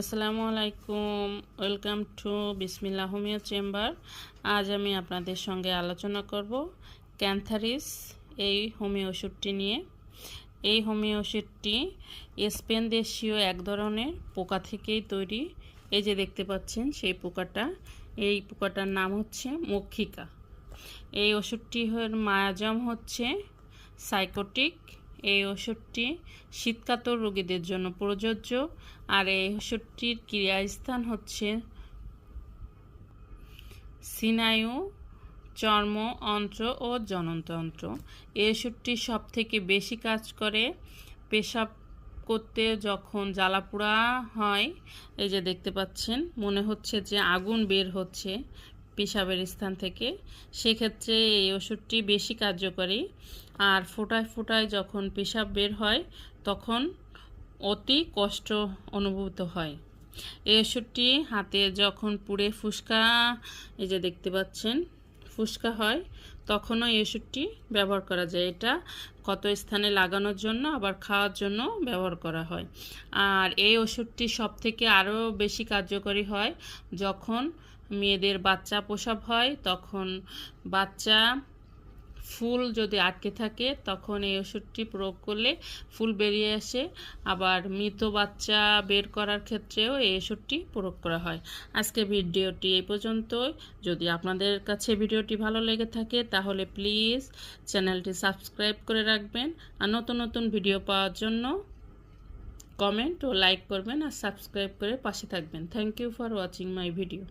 আসসালামু আলাইকুম, welcome to Bismillah homeo chamber. আজ আমি আপনাদের সঙ্গে আলোচনা করব ক্যান্থারিস, এই হোমিও ওষুধটি নিয়ে। এই হোমিও ওষুধটি স্পেন দেশীয় এক ধরনের পোকা থেকেই তৈরি। এই যে দেখতে পাচ্ছেন, সেই পোকাটা। এই পোকাটার নাম হচ্ছে মক্ষিকা। এই ওষুধটির মায়াজম হচ্ছে সাইকোটিক এই ওষুধটি শীতকাতর রোগীদের জন্য প্রযোজ্য। আর এই ওষুধটির ক্রিয়াস্থান হচ্ছে সিনায়ু চর্ম অন্ত্র ও জননতন্ত্র। এই ওষুধটি সব থেকে বেশি কাজ করে পেশাব করতে যখন জ্বালাপোড়া হয়, এই যে দেখতে পাচ্ছেন, মনে হচ্ছে যে আগুন বের হচ্ছে। পেশাবের স্থান থেকে, সেক্ষেত্রে এই ওষুধটি বেশি কার্যকরী। আর ফোটায় ফোটায় যখন পেশাব বের হয়, তখন অতি কষ্ট অনুভূত হয়। এই ওষুধটি হাতে যখন পুড়ে ফুসকা, এই যে দেখতে পাচ্ছেন ফুসকা হয়, তখনও এই ওষুধটি ব্যবহার করা যায়। এটা কত স্থানে লাগানোর জন্য, আবার খাওয়ার জন্য ব্যবহার করা হয়। আর এই ওষুধটি সব থেকে আরও বেশি কার্যকরী হয় যখন মেয়েদের বাচ্চা প্রসব হয়, তখন বাচ্চা ফুল যদি আটকে থাকে, তখন এই ওষুধটি প্রয়োগ করলে ফুল বেরিয়ে আসে। আবার মৃত বাচ্চা বের করার ক্ষেত্রেও এই ওষুধটি প্রয়োগ করা হয়। আজকে ভিডিওটি এই পর্যন্তই। যদি আপনাদের কাছে ভিডিওটি ভালো লেগে থাকে, তাহলে প্লিজ চ্যানেলটি সাবস্ক্রাইব করে রাখবেন। আর নতুন নতুন ভিডিও পাওয়ার জন্য কমেন্ট ও লাইক করবেন আর সাবস্ক্রাইব করে পাশে থাকবেন। Thank you for watching my video